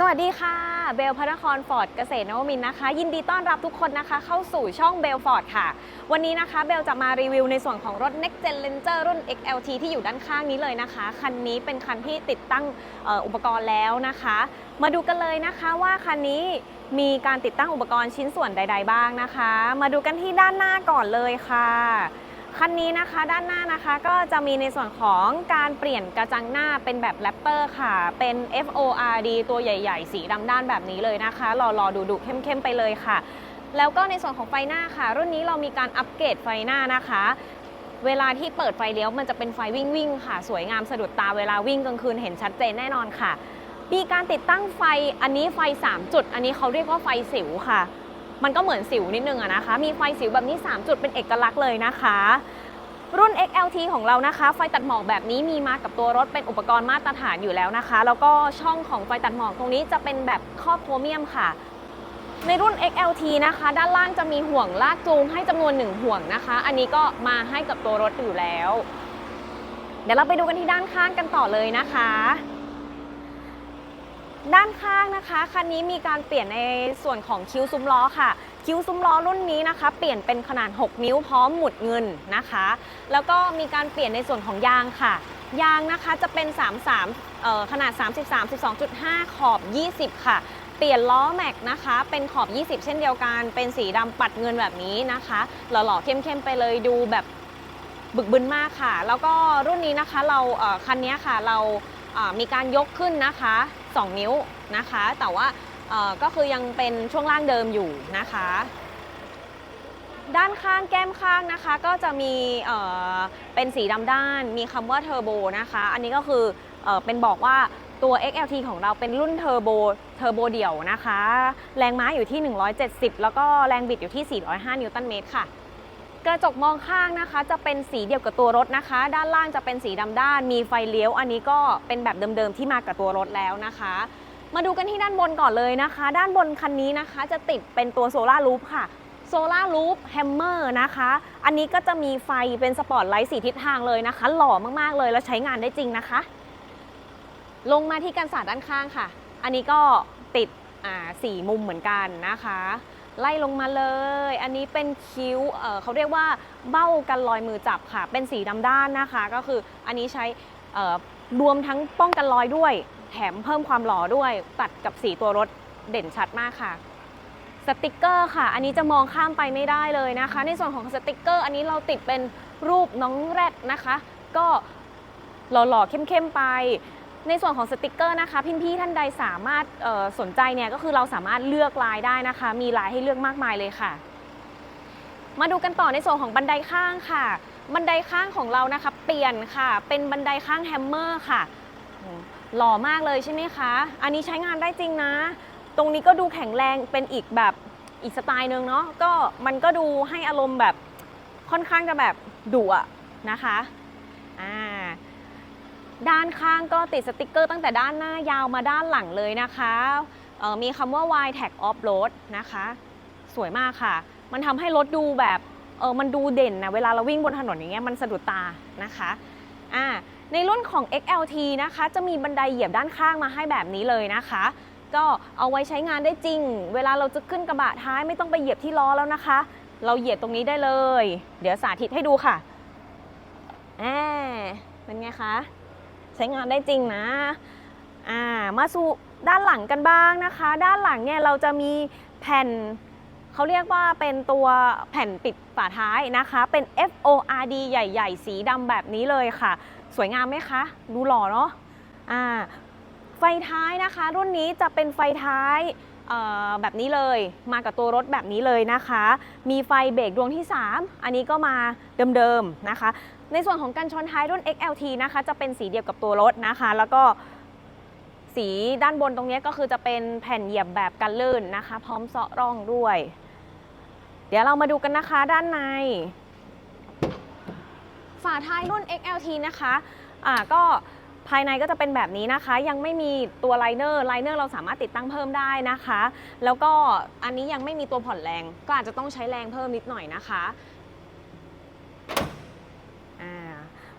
สวัสดีค่ะ เบลพระนครฟอร์ดเกษตรนวมินนะคะ ยินดีต้อนรับทุกคนนะคะ เข้าสู่ช่องเบลฟอร์ดค่ะ วันนี้นะคะเบลจะมารีวิวในส่วนของรถ Next Gen Ranger รุ่น XLT ที่อยู่ด้านข้างนี้เลยนะคะ คันนี้เป็นคันที่ติดตั้งอออุปกรณ์แล้วนะคะ มาดูกันเลยนะคะว่าคันนี้มีการติดตั้งอุปกรณ์ชิ้นส่วนใด ๆ บ้างนะคะ มาดูกันที่ด้านหน้าก่อนเลยค่ะ คันนี้นะคะด้านหน้านะคะก็จะมีในส่วนของการเปลี่ยนกระจังหน้าเป็นแบบแรปเตอร์ค่ะ เป็น FORD ตัวใหญ่ ๆ สีดำด้านแบบนี้เลยนะคะรอรอดูดูเข้มๆไปเลยค่ะ แล้วก็ในส่วนของไฟหน้าค่ะ รุ่นนี้เรามีการอัปเกรดไฟหน้านะคะ เวลาที่เปิดไฟเลี้ยวมันจะเป็นไฟวิ่งวิ่งๆค่ะ สวยงามสะดุดตาเวลาวิ่งกลางคืนเห็นชัดเจนแน่นอนค่ะมีการติดตั้งไฟอันนี้ไฟ 3 จุด อันนี้เขาเรียกว่าไฟสิวค่ะ มันก็เหมือนสิวนิดนึงอะนะคะ มีไฟสิวแบบนี้ 3 จุดเป็นเอกลักษณ์เลยนะคะ รุ่น XLT ของเรานะคะ ไฟตัดหมอกแบบนี้มีมากับตัวรถเป็นอุปกรณ์มาตรฐานอยู่แล้วนะคะ แล้วก็ช่องของไฟตัดหมอกตรงนี้จะเป็นแบบครอบโครเมียมค่ะในรุ่น XLT นะคะ ด้านล่างจะมีห่วงลากจูงให้จำนวนหนึ่งห่วงนะคะ อันนี้ก็มาให้กับตัวรถอยู่แล้ว เดี๋ยวเราไปดูกันที่ด้านข้างกันต่อเลยนะคะ ด้านข้างนะคะคันนี้มีการเปลี่ยนในส่วนของคิ้วซุ้มล้อค่ะ คิ้วซุ้มล้อรุ่นนี้นะคะ เปลี่ยนเป็นขนาด 6 นิ้วพร้อมหมุดเงินนะคะ แล้วก็มีการเปลี่ยนในส่วนของยางค่ะ ยางนะคะจะเป็น 33ขนาด 33 12.5 ขอบ 20 ค่ะเปลี่ยนล้อแม็กนะคะ เป็นขอบ 20 เช่นเดียวกัน เป็นสีดำปัดเงินแบบนี้นะคะ หล่อๆเข้มๆไปเลยดูแบบบึกบึนมากค่ะ แล้วก็รุ่นนี้นะคะเราคันนี้ค่ะเรามีการยกขึ้นนะคะ 2 นิ้วนะคะ แต่ว่าก็คือยังเป็นช่วงล่างเดิมอยู่นะคะ ด้านข้างแก้มข้างนะคะ ก็จะมีเเป็นสีดำด้าน มีคำว่าเทอร์โบนะคะ อันนี้ก็คือเอเป็นบอกว่าตัว XLT ของเราเป็นรุ่นเทอร์โบเทอร์โบเดี่ยวนะคะ แรงม้าอยู่ที่ 170 แล้วก็แรงบิดอยู่ที่ 405 นิวตันเมตรค่ะ กระจกมองข้างนะคะ จะเป็นสีเดียวกับตัวรถนะคะ ด้านล่างจะเป็นสีดำด้าน มีไฟเลี้ยว อันนี้ก็เป็นแบบเดิมๆที่มากับตัวรถแล้วนะคะ มาดูกันที่ด้านบนก่อนเลยนะคะ ด้านบนคันนี้นะคะ จะติดเป็นตัวโซลารูฟค่ะโซลารูฟแฮมเมอร์นะคะ อันนี้ก็จะมีไฟเป็นสปอตไลท์สีทิศทางเลยนะคะ หล่อมากๆเลยแล้วใช้งานได้จริงนะคะ ลงมาที่กันศาสตร์ด้านข้างค่ะ อันนี้ก็ติดอ่าสี่มุมเหมือนกันนะคะ ไล่ลงมาเลย อันนี้เป็นคิ้วเเขาเรียกว่าเบ้ากันรอยมือจับค่ะ เป็นสีดำด้านนะคะ ก็คืออันนี้ใช้รวมทั้งป้องกันรอยด้วย แถมเพิ่มความหล่อด้วย ตัดกับสีตัวรถเด่นชัดมากค่ะสติกเกอร์ค่ะ อันนี้จะมองข้ามไปไม่ได้เลยนะคะ ในส่วนของสติกเกอร์ อันนี้เราติดเป็นรูปน้องแรดนะคะ ก็หล่อๆเข้มๆไป ในส่วนของสติกเกอร์นะคะพี่ๆท่านใดสามารถสนใจเนี่ยก็คือเราสามารถเลือกลายได้นะคะ มีลายให้เลือกมากมายเลยค่ะ มาดูกันต่อในส่วนของบันไดข้างค่ะ บันไดข้างของเรานะคะเปลี่ยนค่ะ เป็นบันไดข้างแฮมเมอร์ค่ะหล่อมากเลยใช่ไหมคะ อันนี้ใช้งานได้จริงนะ ตรงนี้ก็ดูแข็งแรงเป็นอีกแบบอีกสไตล์หนึ่งเนาะก็มันก็ดูให้อารมณ์แบบค่อนข้างจะแบบดุอะนะคะ ด้านข้างก็ติดสติกเกอร์ตั้งแต่ด้านหน้ายาวมาด้านหลังเลยนะคะมีคำว่า Y Tag Off Road นะคะ สวยมากค่ะ มันทำให้รถดูแบบเออมันดูเด่นนะเวลาเราวิ่งบนถนนอย่างเงี้ยมันสะดุดตานะคะอ่าในรุ่นของ XLT นะคะ จะมีบันไดเหยียบด้านข้างมาให้แบบนี้เลยนะคะ ก็เอาไว้ใช้งานได้จริง เวลาเราจะขึ้นกระบะท้ายไม่ต้องไปเหยียบที่ล้อแล้วนะคะ เราเหยียบตรงนี้ได้เลย เดี๋ยวสาธิตให้ดูค่ะอ่าเป็นไงคะ ใช้งานได้จริงนะอ่ามาสู่ด้านหลังกันบ้างนะคะ ด้านหลังเนี่ยเราจะมีแผ่นเขาเรียกว่าเป็นตัวแผ่นปิดฝาท้ายนะคะ เป็น FORD ใหญ่ ๆ สีดำแบบนี้เลยค่ะ สวยงามไหมคะ ดูหล่อเนาะอ่าไฟท้ายนะคะ รุ่นนี้จะเป็นไฟท้าย แบบนี้เลยมากับตัวรถแบบนี้เลยนะคะ มีไฟเบรกดวงที่ 3 อันนี้ก็มาเดิมๆนะคะ ในส่วนของการชนท้ายรุ่น XLT นะคะจะเป็นสีเดียวกับตัวรถนะคะ แล้วก็สีด้านบนตรงนี้ก็คือจะเป็นแผ่นเหยียบแบบกันลื่นนะคะ พร้อมเซาะร่องด้วย เดี๋ยวเรามาดูกันนะคะด้านใน ฝาท้ายรุ่น XLT นะคะอ่าก็ ภายในก็จะเป็นแบบนี้นะคะ ยังไม่มีตัวไลเนอร์ไลเนอร์เราสามารถติดตั้งเพิ่มได้นะคะ แล้วก็อันนี้ยังไม่มีตัวผ่อนแรง ก็อาจจะต้องใช้แรงเพิ่มนิดหน่อยนะคะ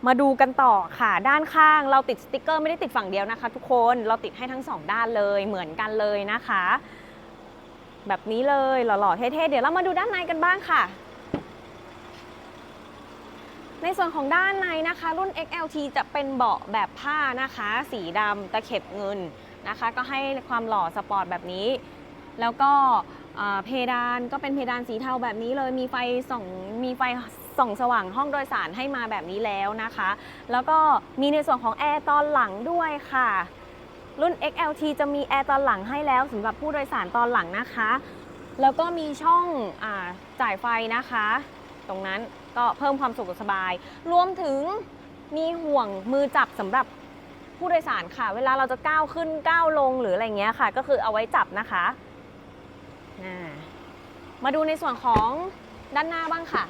มาดูกันต่อค่ะ ด้านข้างเราติดสติกเกอร์ไม่ได้ติดฝั่งเดียวนะคะ ทุกคนเราติดให้ทั้งสองด้านเลยเหมือนกันเลยนะคะ แบบนี้เลยหล่อๆเท่ๆเดี๋ยวเรามาดูด้านในกันบ้างค่ะ ในส่วนของด้านในนะคะ รุ่น XLT จะเป็นเบาะแบบผ้านะคะ สีดำตะเข็บเงินนะคะ ก็ให้ความหล่อสปอร์ตแบบนี้ แล้วก็เพดานก็เป็นเพดานสีเทาแบบนี้เลยมีไฟส่องมีไฟส่องสว่างห้องโดยสารให้มาแบบนี้แล้วนะคะ แล้วก็มีในส่วนของแอร์ตอนหลังด้วยค่ะ รุ่น XLT จะมีแอร์ตอนหลังให้แล้วสำหรับผู้โดยสารตอนหลังนะคะ แล้วก็มีช่องอจ่ายไฟนะคะ ตรงนั้นก็เพิ่มความสุขสบาย รวมถึงมีห่วงมือจับสำหรับผู้โดยสารค่ะ เวลาเราจะก้าวขึ้นก้าวลงหรืออะไรเงี้ยค่ะ ก็คือเอาไว้จับนะคะามาดูในส่วนของด้านหน้าบ้างค่ะ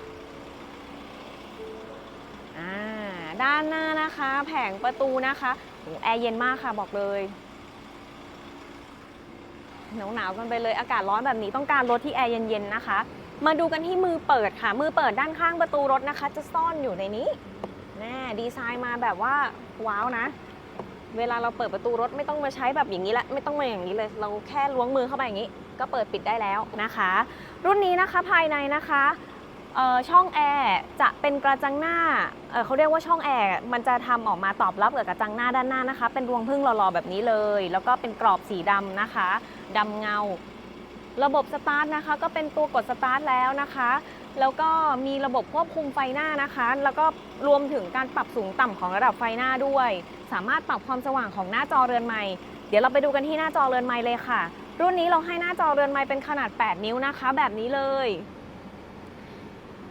ด้านหน้านะคะ แผงประตูนะคะโอ้แอร์เย็นมากค่ะบอกเลยหนาวๆกันไปเลยอากาศร้อนแบบนี้ต้องการรถที่แอร์เย็นๆนะคะ มาดูกันที่มือเปิดค่ะ มือเปิดด้านข้างประตูรถนะคะ จะซ่อนอยู่ในนี้แน่ดีไซน์มาแบบว่าว้าวนะ เวลาเราเปิดประตูรถไม่ต้องมาใช้แบบอย่างนี้ละไม่ต้องมาอย่างนี้เลย เราแค่ล้วงมือเข้าไปอย่างนี้ ก็เปิดปิดได้แล้วนะคะ รุ่นนี้นะคะภายในนะคะช่องแอร์จะเป็นกระจังหน้าเเขาเรียกว่าช่องแอร์มันจะทำออกมาตอบรับกับกระจังหน้าด้านหน้านะคะ เป็นรวงพึ่งหล่อๆแบบนี้เลย แล้วก็เป็นกรอบสีดำนะคะดำเงา ระบบสตาร์ทนะคะ ก็เป็นตัวกดสตาร์ทแล้วนะคะ แล้วก็มีระบบควบคุมไฟหน้านะคะ แล้วก็รวมถึงการปรับสูงต่ำของระดับไฟหน้าด้วย สามารถปรับความสว่างของหน้าจอเรือนใหม่เดี๋ยวเราไปดูกันที่หน้าจอเรือนใหม่เลยค่ะ รุ่นนี้เราให้หน้าจอเรือนใหม่เป็นขนาด 8 นิ้วนะคะ แบบนี้เลย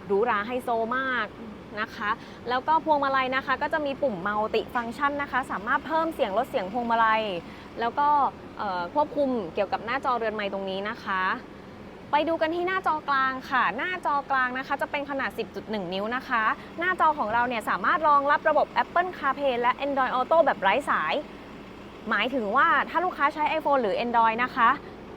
หรูหราไฮโซมากนะคะ แล้วก็พวงมาลัยนะคะ ก็จะมีปุ่มมัลติฟังก์ชันนะคะ สามารถเพิ่มเสียงลดเสียงพวงมาลัย แล้วก็ ควบคุมเกี่ยวกับหน้าจอเรือนไม้ตรงนี้นะคะ ไปดูกันที่หน้าจอกลางค่ะ หน้าจอกลางนะคะ จะเป็นขนาด 10.1 นิ้วนะคะ หน้าจอของเราเนี่ยสามารถรองรับระบบ Apple CarPlay และ Android Auto แบบไร้สาย หมายถึงว่าถ้าลูกค้าใช้ iPhone หรือ Android นะคะ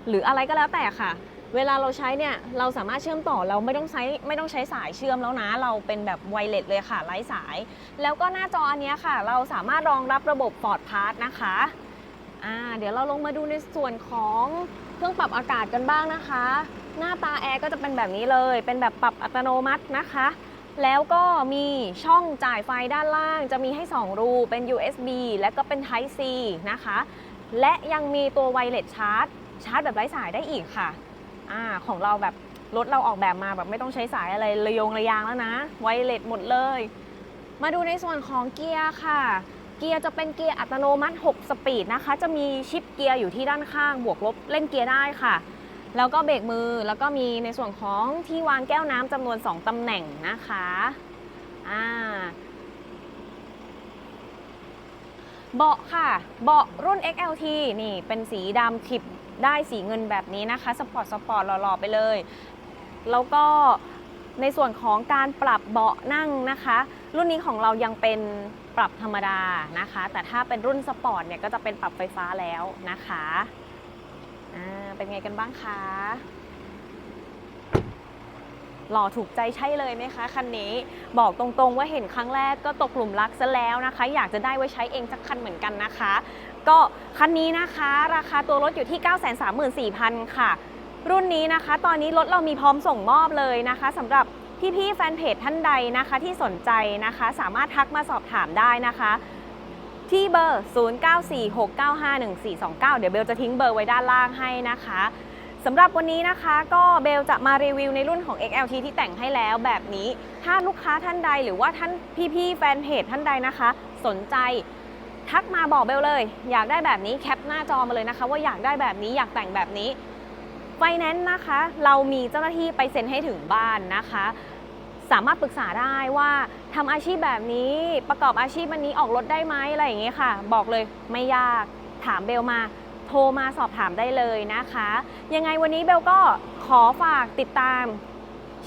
หรืออะไรก็แล้วแต่ค่ะเวลาเราใช้เนี่ยเราสามารถเชื่อมต่อเราไม่ต้องใช้ไม่ต้องใช้สายเชื่อมแล้วนะ เราเป็นแบบไวเลสเลยค่ะไร้สาย แล้วก็หน้าจออันนี้ค่ะ เราสามารถรองรับระบบ Ford Pass นะคะ อ่าเดี๋ยวเราลงมาดูในส่วนของเครื่องปรับอากาศกันบ้างนะคะ หน้าตาแอร์ก็จะเป็นแบบนี้เลย เป็นแบบปรับอัตโนมัตินะคะ แล้วก็มีช่องจ่ายไฟด้านล่าง จะมีให้ 2 รูเป็น USB และก็เป็น Type C นะคะ และยังมีตัวไวเลสชาร์จ ชาร์จแบบไร้สายได้อีกค่ะอ่าของเราแบบรถเราออกแบบมาแบบไม่ต้องใช้สายอะไรระยงระยางแล้วนะ ไวเลสหมดเลย มาดูในส่วนของเกียร์ค่ะ เกียร์จะเป็นเกียร์อัตโนมัติ 6 สปีดนะคะ จะมีชิปเกียร์อยู่ที่ด้านข้าง บวกลบเล่นเกียร์ได้ค่ะ แล้วก็เบรกมือ แล้วก็มีในส่วนของที่วางแก้วน้ำจำนวน 2ตำแหน่งนะคะ อ่าเบาะค่ะ เบาะรุ่น XLT นี่เป็นสีดำคลิปได้สีเงินแบบนี้นะคะ สปอร์ต สปอร์ต หล่อ ๆ ไปเลย แล้วก็ในส่วนของการปรับเบาะนั่งนะคะ รุ่นนี้ของเรายังเป็นปรับธรรมดานะคะ แต่ถ้าเป็นรุ่นสปอร์ตเนี่ยก็จะเป็นปรับไฟฟ้าแล้วนะคะอ่าเป็นไงกันบ้างคะหล่อถูกใจใช่เลยไหมคะคันนี้บอกตรงๆว่าเห็นครั้งแรกก็ตกหลุมรักซะแล้วนะคะ อยากจะได้ไว้ใช้เองสักคันเหมือนกันนะคะ ก็คันนี้นะคะ ราคาตัวรถอยู่ที่ 934,000 ค่ะ รุ่นนี้นะคะ ตอนนี้รถเรามีพร้อมส่งมอบเลยนะคะสำหรับ พี่ๆแฟนเพจท่านใดนะคะที่สนใจนะคะ สามารถทักมาสอบถามได้นะคะ ที่เบอร์ 0946951429 เดี๋ยวเบลจะทิ้งเบอร์ไว้ด้านล่างให้นะคะสำหรับวันนี้นะคะก็เบลจะมารีวิวในรุ่นของ XLT ที่แต่งให้แล้วแบบนี้ ถ้าลูกค้าท่านใดหรือว่าท่านพี่ๆแฟนเพจท่านใดนะคะ สนใจทักมาบอกเบลเลย อยากได้แบบนี้แคปหน้าจอมาเลยนะคะ ว่าอยากได้แบบนี้อยากแต่งแบบนี้ ไฟแนนซ์นะคะ เรามีเจ้าหน้าที่ไปเซ็นให้ถึงบ้านนะคะ สามารถปรึกษาได้ว่าทำอาชีพแบบนี้ประกอบอาชีพอันนี้ออกรถได้ไหมอะไรอย่างเงี้ยค่ะ บอกเลยไม่ยากถามเบลมาโทรมาสอบถามได้เลยนะคะ ยังไงวันนี้เบลก็ขอฝากติดตาม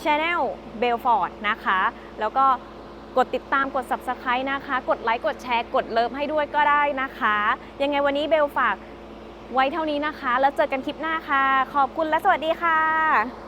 Channel b e l f o r d นะคะ แล้วก็กดติดตามกด Subscribe นะคะ กดไลค์กดแชร์กดเลิฟให้ด้วยก็ได้นะคะ ยังไงวันนี้เบลฝาก ไว้เท่านี้นะคะ แล้วเจอกันคลิปหน้าค่ะ ขอบคุณและสวัสดีค่ะ